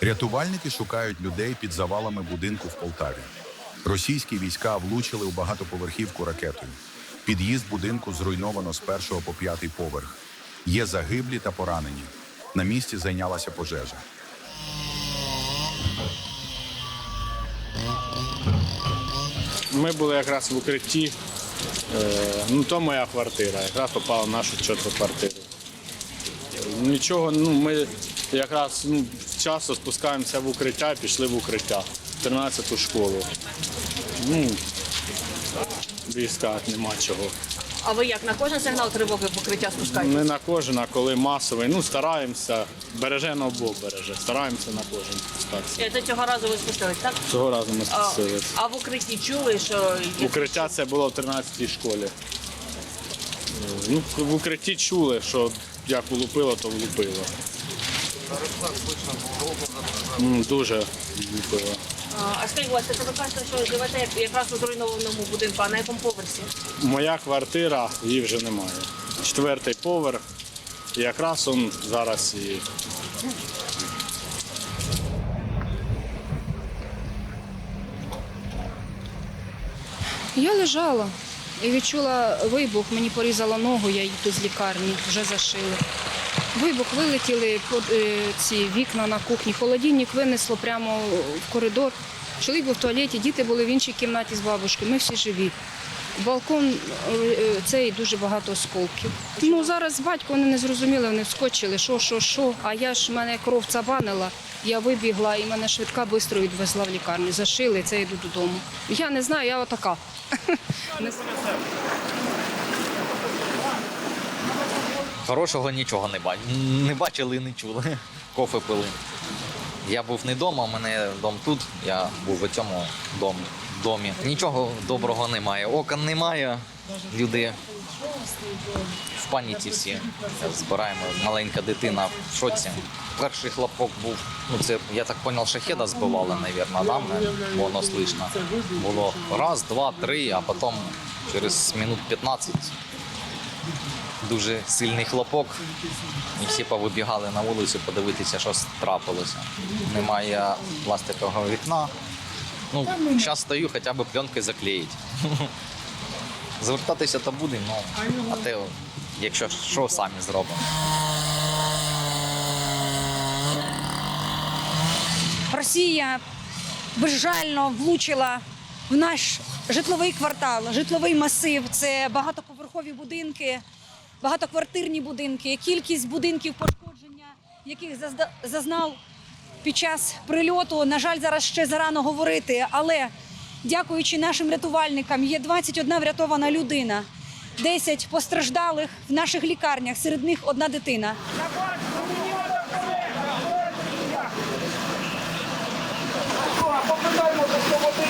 Рятувальники шукають людей під завалами будинку в Полтаві. Російські війська влучили у багатоповерхівку ракетою. Під'їзд будинку зруйновано з першого по п'ятий поверх. Є загиблі та поранені. На місці зайнялася пожежа. Ми були якраз в укритті. Е, ну, то моя квартира, якраз попала в нашу чотку квартиру. Нічого, ну ми якраз ну, вчасно спускаємося в укриття, пішли в укриття, 13-ту школу. Ну, війська нема чого. А ви як на кожен сигнал тривоги покриття спускаєте? Не на кожен, а коли масовий. Ну, стараємося, береже на Бог береже. Стараємося на кожен спускатися. Це цього разу ви спустились, так? Цього разу ми А, спустилися. а в укритті чули, що Укриття це було в 13-й школі. Ну, в укритті чули, що як влупило, то влупило. М, Дуже влупило. А, скажіть, будь ласка, це ви кажете, що живете якраз у зруйнованому будинку, а на якому поверсі? Моя квартира, її вже немає. Четвертий поверх. І якраз он зараз і Я лежала і відчула вибух, мені порізала ногу, я їду з лікарні, вже зашили. Вибух вилетіли е, ці вікна на кухні, холодильник винесло прямо в коридор. Чоловік був в туалеті, діти були в іншій кімнаті з бабушкою, ми всі живі. Балкон е, е, цей дуже багато осколків. Ну зараз батько вони не зрозуміли, вони вскочили, що, що, що. А я ж мене кров цабанила, я вибігла і мене швидка швидко відвезла в лікарню. Зашили, це йду додому. Я не знаю, я отака. Хорошого нічого не бачили. Не бачили і не чули. Кофе пили. Я був не вдома, у мене дом тут. Я був у цьому домі. домі. Нічого доброго немає. Окон немає. Люди в паніці всі. Збираємо. Маленька дитина в шоці. Перший хлопок був. Ну це я так зрозумів, шахеда збивали, мабуть, да? воно слышно. Було раз, два, три, а потім через минут 15 дуже сильний хлопок, і всі повибігали на вулицю подивитися, що трапилося. Немає пластикового вікна. Ну, зараз стою, хоча б пленкою заклеїть. Звертатися то буде, ну, а те, якщо що, самі зробимо. Росія безжально влучила в наш житловий квартал, житловий масив. Це багатоповерхові будинки, багатоквартирні будинки. Кількість будинків пошкодження, яких зазнав під час прильоту. На жаль, зараз ще зарано говорити, але дякуючи нашим рятувальникам, є 21 врятована людина, 10 постраждалих в наших лікарнях. Серед них одна дитина. Попитаємо, що водити.